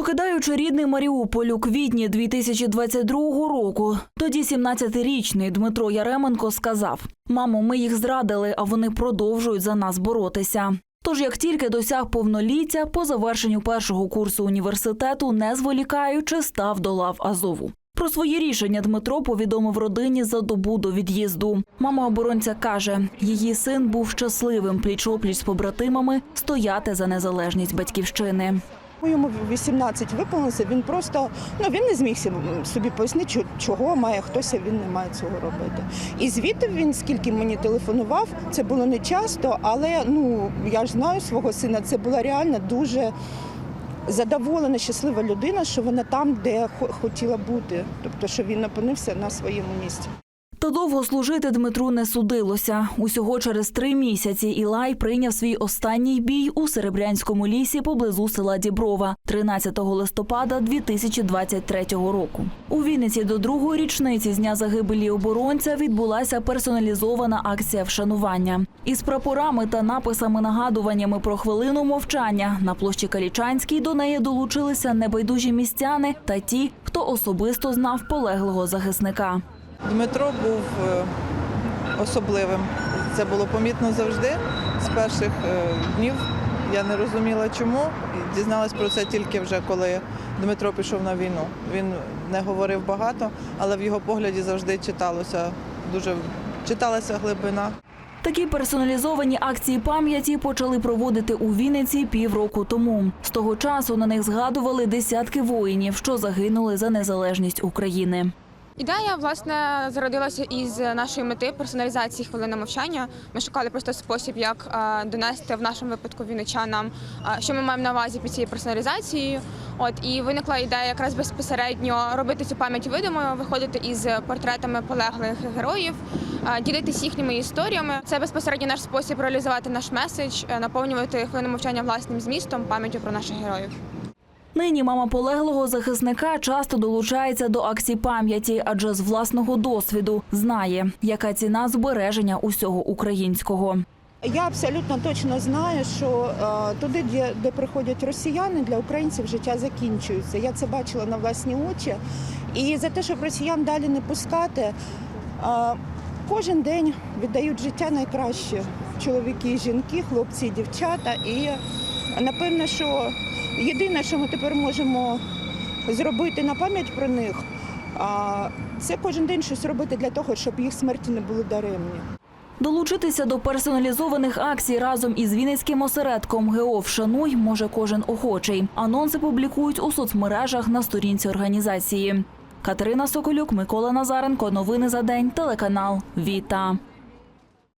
Покидаючи рідний Маріуполь у квітні 2022 року, тоді 17-річний Дмитро Яременко сказав: Мамо, ми їх зрадили, а вони продовжують за нас боротися. Тож, як тільки досяг повноліття, по завершенню першого курсу університету, не зволікаючи, став до лав Азову. Про свої рішення Дмитро повідомив родині за добу до від'їзду. Мама оборонця каже, її син був щасливим пліч-опліч з побратимами стояти за незалежність батьківщини. Йому 18 виповнилося, він просто ну він не зміг собі пояснити, чого має хтось, а він не має цього робити. І звідти він, скільки мені телефонував, це було не часто, але ну я ж знаю свого сина, це була реально дуже задоволена, щаслива людина, що вона там, де хотіла бути, тобто, що він опинився на своєму місці. Та довго служити Дмитру не судилося. Усього через три місяці Ілай прийняв свій останній бій у Серебрянському лісі поблизу села Діброва 13 листопада 2023 року. У Вінниці до другої річниці з дня загибелі оборонця відбулася персоналізована акція вшанування. Із прапорами та написами-нагадуваннями про хвилину мовчання на площі Калічанській до неї долучилися небайдужі містяни та ті, хто особисто знав полеглого захисника. Дмитро був е, особливим. Це було помітно завжди. З перших е, днів я не розуміла чому. Дізналась про це тільки вже коли Дмитро пішов на війну. Він не говорив багато, але в його погляді завжди читалося дуже читалася глибина. Такі персоналізовані акції пам'яті почали проводити у Вінниці півроку тому. З того часу на них згадували десятки воїнів, що загинули за незалежність України. Ідея власне зародилася із нашої мети персоналізації хвилини мовчання. Ми шукали просто спосіб, як е, донести в нашому випадку вінничанам, е, що ми маємо на увазі під цією персоналізацією. От і виникла ідея якраз безпосередньо робити цю пам'ять видимою, виходити із портретами полеглих героїв, е, ділитися їхніми історіями. Це безпосередньо наш спосіб реалізувати наш меседж, наповнювати хвилину мовчання власним змістом, пам'яттю про наших героїв. Нині мама полеглого захисника часто долучається до акцій пам'яті, адже з власного досвіду знає, яка ціна збереження усього українського. Я абсолютно точно знаю, що е, туди, де, де приходять росіяни, для українців життя закінчується. Я це бачила на власні очі. І за те, щоб росіян далі не пускати, е, кожен день віддають життя найкраще чоловіки, і жінки, хлопці, і дівчата. І напевно, що єдине, що ми тепер можемо зробити на пам'ять про них, це кожен день щось робити для того, щоб їх смерті не були даремні. Долучитися до персоналізованих акцій разом із Вінницьким осередком ГО «Вшануй» може кожен охочий. Анонси публікують у соцмережах на сторінці організації. Катерина Соколюк, Микола Назаренко. Новини за день. Телеканал Віта.